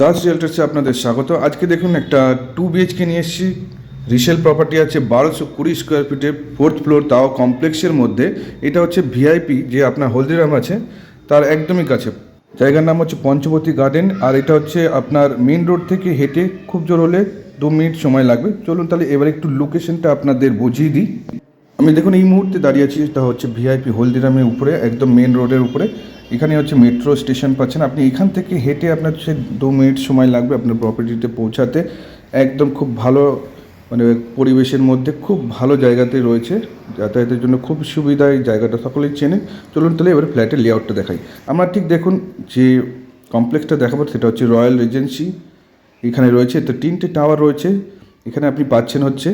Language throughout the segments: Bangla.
দাস রিয়েলটার্সে আপনাদের স্বাগত। আজকে দেখুন একটা টু বিএইচকে নিয়ে এসেছি। রিসেল প্রপার্টি আছে বারোশো কুড়ি স্কোয়ার ফিটে ফোর্থ ফ্লোর তাও কমপ্লেক্সের মধ্যে। এটা হচ্ছে ভিআইপি যে আপনার হলদিরাম আছে, তার একদমই কাছে। জায়গার নাম হচ্ছে পঞ্চবতী গার্ডেন আর এটা হচ্ছে আপনার মেন রোড থেকে হেঁটে খুব জোর হলে দু মিনিট সময় লাগবে। চলুন তাহলে এবার একটু লোকেশনটা আপনাদের বুঝিয়ে দিই। আমি দেখুন এই মুহূর্তে দাঁড়িয়ে আছি, এটা হচ্ছে ভিআইপি হলদিরামের উপরে, একদম মেন রোডের উপরে। এখানে হচ্ছে মেট্রো স্টেশন পাচ্ছেন। আপনি এখান থেকে হেঁটে আপনার হচ্ছে দু মিনিট সময় লাগবে আপনার প্রপার্টিতে পৌঁছাতে। একদম খুব ভালো মানে পরিবেশের মধ্যে খুব ভালো জায়গাতে রয়েছে। যাতায়াতের জন্য খুব সুবিধা এই জায়গাটা সকলেই চেনে। চলুন তাহলে এবার ফ্ল্যাটের লেআউটটা দেখাই। আমরা ঠিক দেখুন যে কমপ্লেক্সটা দেখাবো সেটা হচ্ছে রয়্যাল রিজেন্সি এখানে রয়েছে তো তিনটে টাওয়ার রয়েছে। এখানে আপনি পাচ্ছেন হচ্ছে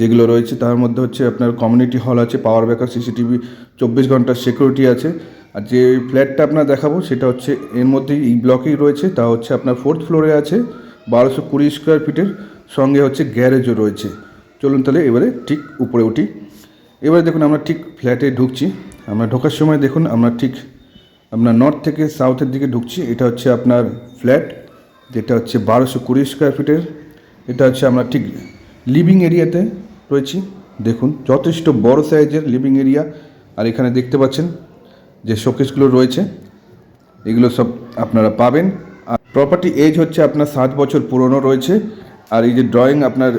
যেগুলো রয়েছে তার মধ্যে হচ্ছে আপনার কমিউনিটি হল আছে পাওয়ার ব্যাকআপ সিসিটিভি চব্বিশ ঘণ্টার সিকিউরিটি আছে। আর যে ফ্ল্যাটটা আপনার দেখাবো, সেটা হচ্ছে এর মধ্যেই এই ব্লকেই রয়েছে, তা হচ্ছে আপনার ফোর্থ ফ্লোরে আছে, বারোশো কুড়ি স্কোয়ার ফিটের সঙ্গে হচ্ছে গ্যারেজও রয়েছে। চলুন তাহলে এবারে ঠিক উপরে উঠি। এবারে দেখুন আমরা ঠিক ফ্ল্যাটে ঢুকছি। আমরা ঢোকার সময় দেখুন, আমরা ঠিক আপনার নর্থ থেকে সাউথের দিকে ঢুকছি। এটা হচ্ছে আপনার ফ্ল্যাট যেটা হচ্ছে বারোশো কুড়ি স্কোয়ার ফিটের এটা হচ্ছে আমরা ঠিক লিভিং এরিয়াতে রয়েছি। দেখুন, যথেষ্ট বড় সাইজের লিভিং এরিয়া আর এখানে দেখতে পাচ্ছেন যে শোকেসগুলো রয়েছে, এগুলো সব আপনারা পাবেন। আর প্রপার্টি এজ হচ্ছে আপনার সাত বছর পুরনো রয়েছে। আর এই যে ড্রয়িং আপনার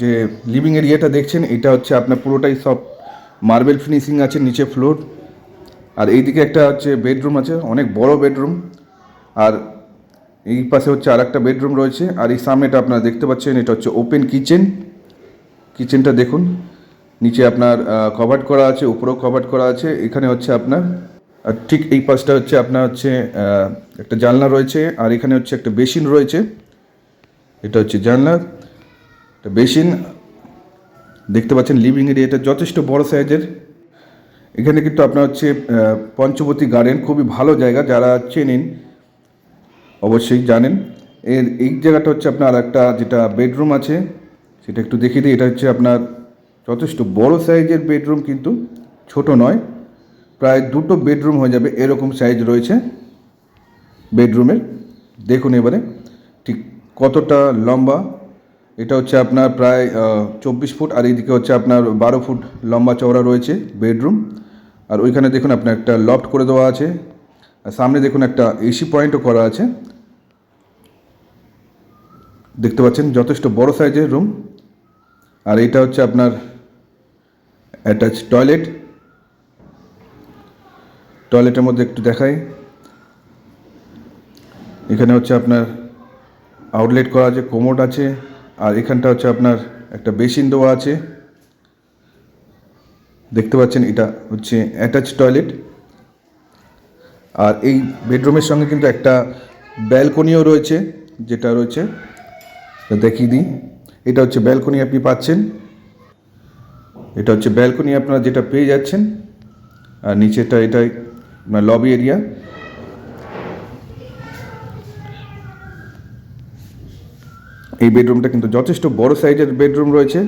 যে লিভিং এরিয়াটা দেখছেন, এটা হচ্ছে আপনার পুরোটাই সব মার্বেল ফিনিশিং আছে, নিচে ফ্লোর আর এইদিকে একটা হচ্ছে বেডরুম আছে, অনেক বড় বেডরুম আর এই পাশে হচ্ছে আর একটা বেডরুম রয়েছে। আর এই সামনেটা আপনারা দেখতে পাচ্ছেন, এটা হচ্ছে ওপেন কিচেন কিচেনটা দেখুন, নিচে আপনার কভার্ড করা আছে, উপরেও কভার্ড করা আছে। এখানে হচ্ছে আপনার ঠিক এই পাশটা হচ্ছে আপনার হচ্ছে একটা জানলা রয়েছে, আর এখানে হচ্ছে একটা বেসিন রয়েছে। এটা হচ্ছে জানলা, একটা বেসিন। দেখতে পাচ্ছেন লিভিং এরিয়াটা যথেষ্ট বড় সাইজের। এখানে কিন্তু আপনার হচ্ছে পঞ্চবতী গার্ডেন খুবই ভালো জায়গা, যারা চেনেন অবশ্যই জানেন। এর এই জায়গাটা হচ্ছে আপনার একটা যেটা বেডরুম আছে, সেটা একটু দেখিয়ে দিই। এটা হচ্ছে আপনার যথেষ্ট বড় সাইজের বেডরুম কিন্তু ছোট নয়। প্রায় দুটো বেডরুম হয়ে যাবে এরকম সাইজ রয়েছে বেডরুমের। দেখুন এবারে ঠিক কতটা লম্বা। এটা হচ্ছে আপনার প্রায় চব্বিশ ফুট আর এইদিকে হচ্ছে আপনার বারো ফুট লম্বা চওড়া রয়েছে বেডরুম। আর ওইখানে দেখুন আপনার একটা লফট করে দেওয়া আছে। আর সামনে দেখুন একটা এসি পয়েন্টও করা আছে। দেখতে পাচ্ছেন যথেষ্ট বড় সাইজের রুম। আর এটা হচ্ছে আপনার অ্যাটাচ টয়লেট। টয়লেটের মধ্যে একটু দেখাই। এখানে হচ্ছে আপনার আউটলেট করা আছে কোমোড আছে, আর এখানটা হচ্ছে আপনার একটা বেসিন দেওয়া আছে। দেখতে পাচ্ছেন এটা হচ্ছে অ্যাটাচ টয়লেট আর এই বেডরুমের সঙ্গে কিন্তু একটা ব্যালকনিও রয়েছে, যেটা রয়েছে দেখিয়ে দিই। এটা হচ্ছে ব্যালকনি আপনি পাচ্ছেন। এটা হচ্ছে ব্যালকনি আপনারা যেটা পেয়ে যাচ্ছেন, আর নিচেটা এটাই। লবি এরিয়া এই বেডরুমটা কিন্তু যথেষ্ট বড় সাইজের বেডরুম রয়েছে।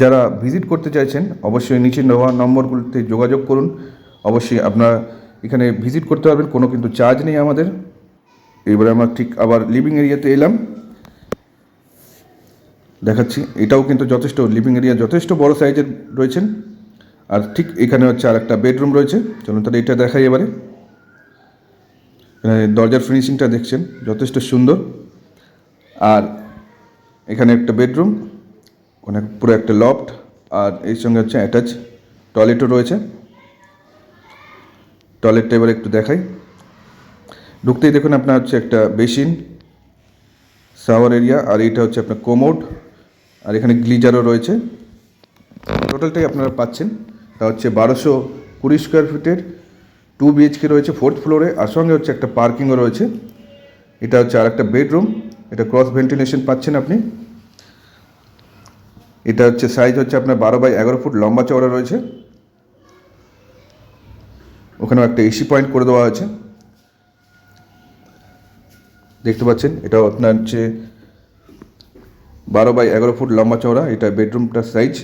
যারা ভিজিট করতে চাইছেন, অবশ্যই নিচে নেওয়া নম্বরগুলোতে যোগাযোগ করুন। অবশ্যই আপনারা এখানে ভিজিট করতে পারবেন, কোনো কিন্তু চার্জ নেই আমাদের। এবারে আমরা ঠিক আবার লিভিং এরিয়াতে এলাম। দেখাচ্ছি, এটাও কিন্তু যথেষ্ট লিভিং এরিয়া যথেষ্ট বড় সাইজের রয়েছেন। আর ঠিক এখানে হচ্ছে আর একটা বেডরুম রয়েছে। চলুন তাহলে এটা দেখাই এবারে। দরজার ফিনিশিংটা দেখছেন, যথেষ্ট সুন্দর। আর এখানে একটা বেডরুম ওখানে পুরো একটা লফট আর এর সঙ্গে হচ্ছে অ্যাটাচ টয়লেটও রয়েছে। টয়লেটটা এবার একটু দেখাই। ঢুকতেই দেখুন আপনার হচ্ছে একটা বেসিন শাওয়ার এরিয়া আর এইটা হচ্ছে আপনার কোমোড আর এখানে গ্লিজারও রয়েছে। টোটালটাই আপনারা পাচ্ছেন। তা হচ্ছে বারোশো কুড়ি স্কোয়ার ফিটের টু বিএইচকে রয়েছে ফোর্থ ফ্লোরে আর সঙ্গে হচ্ছে একটা পার্কিংও রয়েছে। এটা হচ্ছে আর একটা বেডরুম এটা ক্রস ভেন্টিলেশন পাচ্ছেন আপনি। এটা হচ্ছে সাইজ হচ্ছে আপনার বারো বাই এগারো ফুট, লম্বা চওড়া রয়েছে। ওখানেও একটা এসি পয়েন্ট করে দেওয়া আছে। দেখতে পাচ্ছেন, এটাও আপনার হচ্ছে বারো বাই এগারো ফুট লম্বা চওড়া, এটা বেডরুমটার সাইজ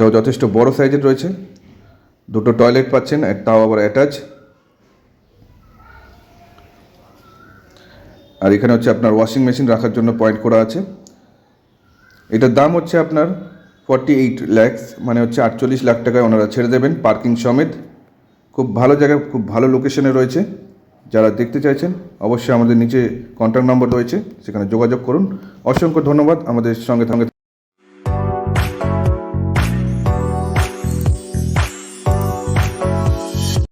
এটাও যথেষ্ট বড় সাইজের রয়েছে। দুটো টয়লেট পাচ্ছেন তাও আবার অ্যাটাচ আর এখানে হচ্ছে আপনার ওয়াশিং মেশিন রাখার জন্য পয়েন্ট করা আছে। এটার দাম হচ্ছে আপনার ফর্টি এইট ল্যাক্স মানে হচ্ছে আটচল্লিশ লাখ টাকায় ওনারা ছেড়ে দেবেন পার্কিং সমেত। খুব ভালো জায়গায় খুব ভালো লোকেশনে রয়েছে। যারা দেখতে চাইছেন, অবশ্যই আমাদের নিচে কন্ট্যাক্ট নম্বর রয়েছে, সেখানে যোগাযোগ করুন। অসংখ্য ধন্যবাদ আমাদের সঙ্গে সঙ্গে